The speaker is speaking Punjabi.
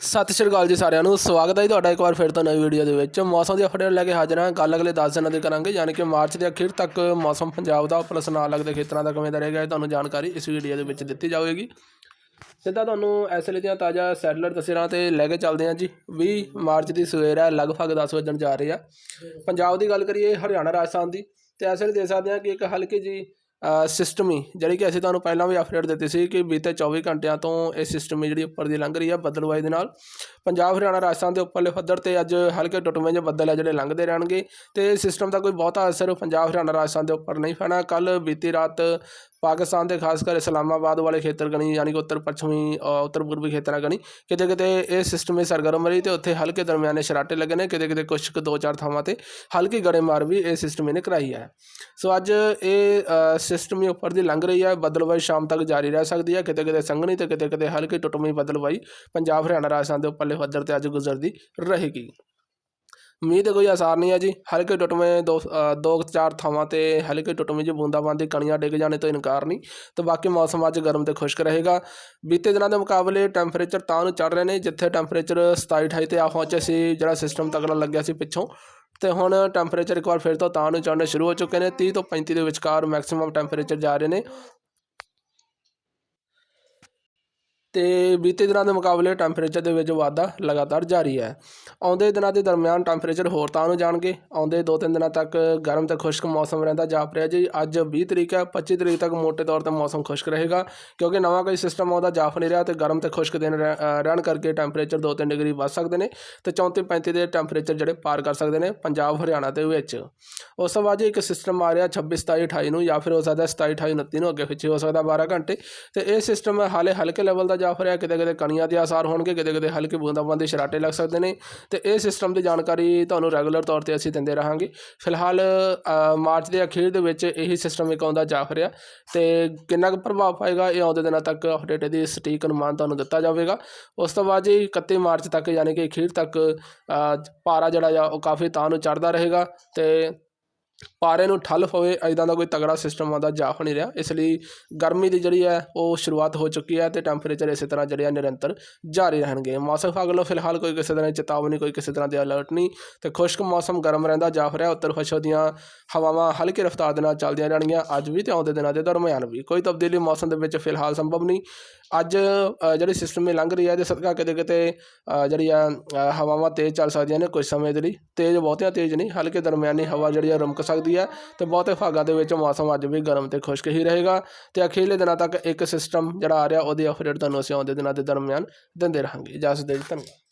ਸਤਿ ਸ਼੍ਰੀ ਅਕਾਲ ਜੀ ਸਾਰਿਆਂ ਨੂੰ, ਸਵਾਗਤ ਹੈ ਜੀ ਤੁਹਾਡਾ ਇੱਕ ਵਾਰ ਫਿਰ ਤੋਂ ਨਵੀਂ ਵੀਡੀਓ ਦੇ ਵਿੱਚ। ਮੌਸਮ ਦੀ ਅਪਡੇਟ ਲੈ ਕੇ ਹਾਜ਼ਰ ਹਾਂ ਗੱਲ ਅਗਲੇ 10 ਦਿਨਾਂ ਦੀ ਕਰਾਂਗੇ, ਯਾਨੀ ਕਿ ਮਾਰਚ ਦੇ ਅਖੀਰ ਤੱਕ ਮੌਸਮ ਪੰਜਾਬ ਦਾ ਪਲਸ ਨਾਲ ਲੱਗਦੇ ਖੇਤਰਾਂ ਦਾ ਕਿਵੇਂ ਦਾ ਰਹੇਗਾ, ਇਹ ਤੁਹਾਨੂੰ ਜਾਣਕਾਰੀ ਇਸ ਵੀਡੀਓ ਦੇ ਵਿੱਚ ਦਿੱਤੀ ਜਾਵੇਗੀ। ਸਿੱਧਾ ਤੁਹਾਨੂੰ ਇਸ ਵੇਲੇ ਦੀਆਂ ਤਾਜ਼ਾ ਸੈਟਲਰ ਤਸਵੀਰਾਂ ਤੇ ਲੈ ਕੇ ਚੱਲਦੇ ਹਾਂ ਜੀ। 20 ਮਾਰਚ ਦੀ ਸਵੇਰ ਹੈ, ਲਗਭਗ 10 ਵਜਣ ਜਾ ਰਹੀ ਆ। ਪੰਜਾਬ ਦੀ ਗੱਲ ਕਰੀਏ, ਹਰਿਆਣਾ, ਰਾਜਸਥਾਨ ਦੀ। ਤੇ ਇਸ ਵੇਲੇ ਦੇਖ ਸਕਦੇ ਹਾਂ ਕਿ ਇੱਕ ਹਲਕੀ ਜੀ ਸਿਸਟਮ ਹੀ, ਜਿਹੜੀ ਕਿ ਅਸੀਂ ਤੁਹਾਨੂੰ ਪਹਿਲਾਂ ਵੀ ਅਪਡੇਟ ਦਿੱਤੀ ਸੀ ਕਿ ਬੀਤੇ 24 ਘੰਟਿਆਂ ਤੋਂ ਇਹ ਸਿਸਟਮ ਜਿਹੜੀ ਉੱਪਰ ਦੀ ਲੰਘ ਰਹੀ ਹੈ ਬੱਦਲਵਾਈ ਦੇ ਨਾਲ। ਪੰਜਾਬ ਹਰਿਆਣਾ ਰਾਜਸਥਾਨ ਦੇ ਉੱਪਰਲੇ ਪੱਧਰ ਤੇ ਅੱਜ ਹਲਕੇ ਟੁੱਟਵੇਂ ਜਿਹੇ ਬੱਦਲ ਹੈ ਜਿਹੜੇ ਲੰਘਦੇ ਰਹਿਣਗੇ ਤੇ ਇਸ ਸਿਸਟਮ ਦਾ ਕੋਈ ਬਹੁਤਾ ਅਸਰ ਪੰਜਾਬ ਹਰਿਆਣਾ ਰਾਜਸਥਾਨ ਦੇ ਉੱਪਰ ਨਹੀਂ ਪੈਣਾ। ਕੱਲ ਬੀਤੀ ਰਾਤ ਪਾਕਿਸਤਾਨ ਦੇ ਖਾਸ ਕਰ ਇਸਲਾਮਾਬਾਦ ਵਾਲੇ ਖੇਤਰ ਗਣੀ, ਯਾਨੀ ਕਿ ਉੱਤਰ ਪੱਛਮੀ ਉੱਤਰ ਪੂਰਬੀ ਖੇਤਰਾਂ ਗਣੀ ਕਿਤੇ ਕਿਤੇ ਇਹ ਸਿਸਟਮ ਇਹ ਸਰਗਰਮ ਰਹੀ ਤੇ ਉੱਥੇ ਹਲਕੇ ਦਰਮਿਆਨੇ ਸ਼ਰਾਟੇ ਲੱਗੇ ਨੇ ਕਿਤੇ ਕਿਤੇ ਕੁਛ ਕੁ ਦੋ ਚਾਰ ਥਾਵਾਂ ਤੇ ਹਲਕੀ ਗੜੇਮਾਰ ਵੀ ਇਹ ਸਿਸਟਮ ਇਹਨੇ ਕਰਾਈ ਹੈ। ਸੋ ਅੱਜ ਇਹ ਸਿਸਟਮ ਹੀ ਉੱਪਰ ਦੀ ਲੰਘ ਰਹੀ ਹੈ ਬਦਲਵਾਈ ਸ਼ਾਮ ਤੱਕ ਜਾਰੀ ਰਹਿ ਸਕਦੀ ਹੈ ਕਿਤੇ ਕਿਤੇ ਸੰਘਣੀ ਤੇ ਕਿਤੇ ਕਿਤੇ ਹਲਕੀ ਟੁੱਟਵੀਂ ਬਦਲਵਾਈ ਪੰਜਾਬ ਹਰਿਆਣਾ ਰਾਜਸਥਾਨ ਦੇ ਉੱਪਰਲੇ ਪੱਧਰ ਤੇ ਅੱਜ ਗੁਜ਼ਰਦੀ ਰਹੇਗੀ। ਮੀਂਹ ਦੇ ਕੋਈ ਆਸਾਰ ਨਹੀਂ ਹੈ ਜੀ, ਹਲਕੇ ਟੁੱਟਵੇਂ ਦੋ ਦੋ ਚਾਰ ਥਾਵਾਂ ਤੇ ਹਲਕੇ ਟੁੱਟਵੇਂ ਜਿਹੀ ਬੂੰਦਾਬਾਂਦੀ, ਕਣੀਆਂ ਡਿੱਗ ਜਾਣੇ ਤੋਂ ਇਨਕਾਰ ਨਹੀਂ ਤੇ ਬਾਕੀ ਮੌਸਮ ਅੱਜ ਗਰਮ ਤੇ ਖੁਸ਼ਕ ਰਹੇਗਾ। ਬੀਤੇ ਦਿਨਾਂ ਦੇ ਮੁਕਾਬਲੇ ਟੈਂਪਰੇਚਰ ਤਾਂ ਨੂੰ ਚੜ ਰਹੇ ਨੇ, ਜਿੱਥੇ ਟੈਂਪਰੇਚਰ 27 28 ਤੇ ਆ ਪਹੁੰਚੇ ਸੀ, ਜਿਹੜਾ ਸਿਸਟਮ ਤਗੜਾ ਲੱਗਿਆ ਸੀ ਪਿੱਛੋਂ। ਤੇ ਹੁਣ ਟੈਂਪਰੇਚਰ ਇੱਕ ਵਾਰ ਫਿਰ ਤੋਂ ਤਾਂ ਨੂੰ ਚੜ੍ਹਨੇ ਸ਼ੁਰੂ ਹੋ ਚੁੱਕੇ ਨੇ 30 ਤੋਂ 35 ਦੇ ਵਿਚਕਾਰ ਮੈਕਸਿਮਮ ਟੈਂਪਰੇਚਰ ਜਾ ਰਹੇ ਨੇ। ਤੇ ਬੀਤੇ ਦਿਨਾਂ ਦੇ ਮੁਕਾਬਲੇ ਟੈਂਪਰੇਚਰ ਦੇ ਵਿੱਚ ਵਾਧਾ ਲਗਾਤਾਰ ਜਾਰੀ ਹੈ। ਆਉਂਦੇ ਦਿਨਾਂ ਦੇ ਦਰਮਿਆਨ ਟੈਂਪਰੇਚਰ ਹੋਰ ਤਾਂ ਨੂੰ ਜਾਣਗੇ। ਆਉਂਦੇ 2-3 ਦਿਨਾਂ ਤੱਕ ਗਰਮ ਤੇ ਖੁਸ਼ਕ ਮੌਸਮ ਰਹਿੰਦਾ ਜਾਪ ਰਿਹਾ ਜੀ। ਅੱਜ 20 ਤਰੀਕ ਹੈ 25 ਤਰੀਕ ਤੱਕ ਮੋٹے ਤੌਰ ਤੇ ਮੌਸਮ ਖੁਸ਼ਕ ਰਹੇਗਾ ਕਿਉਂਕਿ ਨਵਾਂ ਕੋਈ ਸਿਸਟਮ ਆਉਂਦਾ ਜਾਪ ਨਹੀਂ ਰਿਹਾ ਤੇ ਗਰਮ ਤੇ ਖੁਸ਼ਕ ਦਿਨ ਰਹਿ- ਰਹਿਣ ਕਰਕੇ ਟੈਂਪਰੇਚਰ 2-3 ਡਿਗਰੀ ਵੱਧ ਸਕਦੇ ਨੇ ਤੇ 34-35 ਦੇ ਟੈਂਪਰੇਚਰ ਜਿਹੜੇ ਪਾਰ ਕਰ ਸਕਦੇ ਨੇ ਪੰਜਾਬ, ਹਰਿਆਣਾ ਦੇ ਵਿੱਚ। ਉਸ ਤੋਂ ਬਾਅਦ ਜੀ ਇੱਕ ਸਿਸਟਮ ਆ ਰਿਹਾ 26 27 28 ਨੂੰ ਜਾਂ ਫਿਰ ਹੋ ਸਕਦਾ 27 28 29 ਨੂੰ ਅੱਗੇ ਪਿੱਛੇ ਹੋ ਸਕਦਾ 12 ਘੰਟੇ ਤੇ ਇਹ ਸਿਸਟਮ ਹਾਲੇ ਹਲਕੇ ਲੈਵਲ ਦਾ ਜਾਪ ਰਿਹਾ ਕਿਤੇ ਕਿਤੇ ਕਣੀਆਂ ਦੇ ਆਸਾਰ ਹੋਣਗੇ ਕਿਤੇ ਕਿਤੇ ਹਲਕੇ ਬੂੰਦਾਬਾਂਦੀ ਸ਼ਰਾਟੇ ਲੱਗ ਸਕਦੇ ਨੇ। ਤੇ ਇਹ ਸਿਸਟਮ ਦੀ ਜਾਣਕਾਰੀ ਤੁਹਾਨੂੰ ਰੈਗੂਲਰ ਤੌਰ ਤੇ ਅਸੀਂ ਦਿੰਦੇ ਰਹਾਂਗੇ। ਫਿਲਹਾਲ ਮਾਰਚ ਦੇ ਅਖੀਰ ਦੇ ਵਿੱਚ ਇਹੀ ਸਿਸਟਮ ਇੱਕ ਆਉਂਦਾ ਜਾਪ ਰਿਹਾ ਤੇ ਕਿੰਨਾ ਕੁ ਪ੍ਰਭਾਵ ਪਾਏਗਾ ਇਹ ਆਉਂਦੇ ਦਿਨਾਂ ਤੱਕ ਅਪਡੇਟ ਦੀ ਸਟੀਕ ਅਨੁਮਾਨ ਤੁਹਾਨੂੰ ਦਿੱਤਾ ਜਾਵੇਗਾ। ਉਸ ਤੋਂ ਬਾਅਦ ਜੀ 31 ਮਾਰਚ ਤੱਕ ਯਾਨੀ ਕਿ ਅਖੀਰ ਤੱਕ ਅ, ਪਾਰਾ ਜਿਹੜਾ ਆ ਉਹ ਕਾਫੀ ਤਾਂ ਨੂੰ ਚੜਦਾ ਰਹੇਗਾ। ਤੇ ਪਾਰੇ ਨੂੰ ਠੱਲ ਪਵੇ ਐਦਾਂ ਦਾ ਕੋਈ ਤਗੜਾ ਸਿਸਟਮ ਆਉਂਦਾ ਜਾਪ ਨਹੀਂ ਰਿਹਾ। ਇਸ ਲਈ ਗਰਮੀ ਦੀ ਜਿਹੜੀ ਹੈ, ਉਹ ਸ਼ੁਰੂਆਤ ਹੋ ਚੁੱਕੀ ਹੈ ਤੇ ਟੈਂਪਰੇਚਰ ਇਸੇ ਤਰ੍ਹਾਂ ਜਿਹੜੇ ਆ ਨਿਰੰਤਰ ਜਾਰੀ ਰਹਿਣਗੇ। ਮੌਸਮ ਵਿਭਾਗ ਵੱਲੋਂ ਫਿਲਹਾਲ ਕੋਈ ਕਿਸੇ ਤਰ੍ਹਾਂ ਦੀ ਚੇਤਾਵਨੀ, ਕੋਈ ਕਿਸੇ ਤਰ੍ਹਾਂ ਦੇ ਅਲਰਟ ਨਹੀਂ ਤੇ ਖੁਸ਼ਕ ਮੌਸਮ ਗਰਮ ਰਹਿੰਦਾ ਜਾਪ ਰਿਹਾ। ਉੱਤਰ ਪੱਛਮ ਦੀਆਂ ਹਵਾਵਾਂ ਹਲਕੀ ਰਫ਼ਤਾਰ ਦੇ ਨਾਲ ਚੱਲਦੀਆਂ ਰਹਿਣਗੀਆਂ ਅੱਜ ਵੀ ਤੇ ਆਉਂਦੇ ਦਿਨਾਂ ਦੇ ਦਰਮਿਆਨ ਵੀ। ਕੋਈ ਤਬਦੀਲੀ ਮੌਸਮ ਦੇ ਵਿੱਚ ਫਿਲਹਾਲ ਸੰਭਵ ਨਹੀਂ। ਅੱਜ ਜਿਹੜੀ ਸਿਸਟਮ ਇਹ ਲੰਘ ਰਹੀ ਹੈ, ਇਹਦੇ ਸਦਕਾ ਕਿਤੇ ਕਿਤੇ ਜਿਹੜੀ ਆ ਹਵਾਵਾਂ ਤੇਜ਼ ਚੱਲ ਸਕਦੀਆਂ ਨੇ ਕੁਝ ਸਮੇਂ ਦੇ ਲਈ। ਤੇਜ਼ ਬਹੁਤੀਆਂ ਤੇਜ਼ ਨਹੀਂ, ਹਲਕੇ ਦਰਮਿਆਨੀ ਹਵਾ ਜਿਹੜੀ ਆ ਰੁਮਕ ਸਕਦੀ ਹੈ ਤੇ ਬਹੁਤੇ ਭਾਗਾਂ ਦੇ ਵਿੱਚ ਮੌਸਮ ਅੱਜ ਵੀ ਗਰਮ ਤੇ ਖੁਸ਼ਕ ਹੀ ਰਹੇਗਾ ਤੇ ਅਖੀਰਲੇ ਦਿਨਾਂ ਤੱਕ ਇੱਕ ਸਿਸਟਮ ਜਿਹੜਾ ਆ ਰਿਹਾ, ਉਹਦੀ ਅਪਡੇਟ ਤੁਹਾਨੂੰ ਅਸੀਂ ਆਉਂਦੇ ਦਿਨਾਂ ਦੇ ਦਰਮਿਆਨ ਦਿੰਦੇ ਰਹਾਂਗੇ। ਇਜਾਜ਼ਤ ਦੇ ਧੰਨਵਾਦ।